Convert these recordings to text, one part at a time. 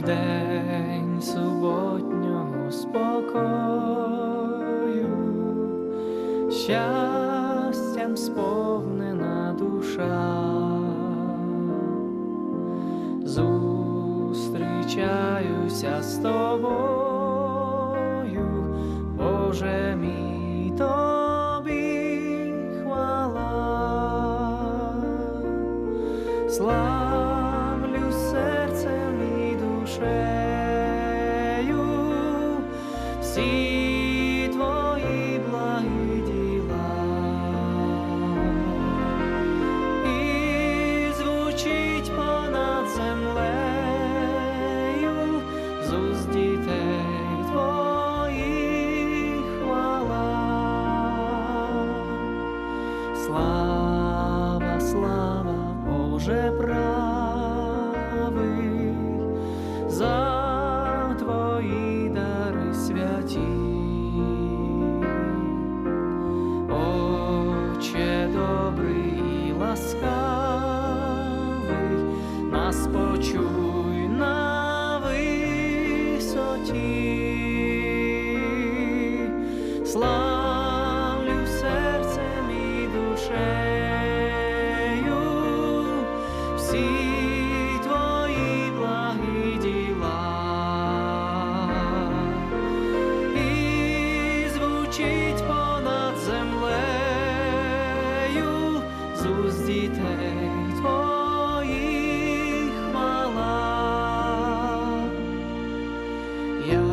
день суботнього спокою, щастям сповнена душа. Зустрічаюся з тобою, Боже мій тобі хвала. Славлю Слава, слава, Боже правий, за твої дари святі. Отче добрий і ласкавий, нас почуй на висоті. Славлю твої благі діла. І звучить понад землею з уст дітей твоїх хвала. Я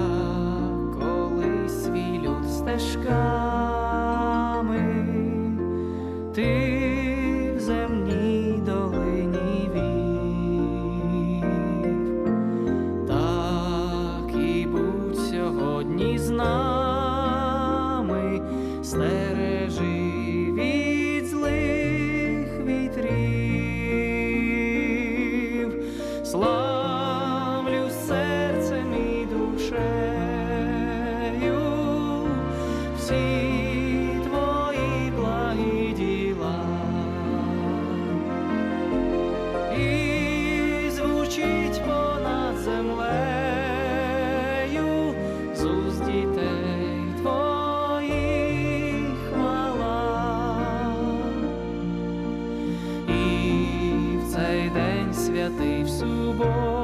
колись свій люд стежками, з нами стережи. subor.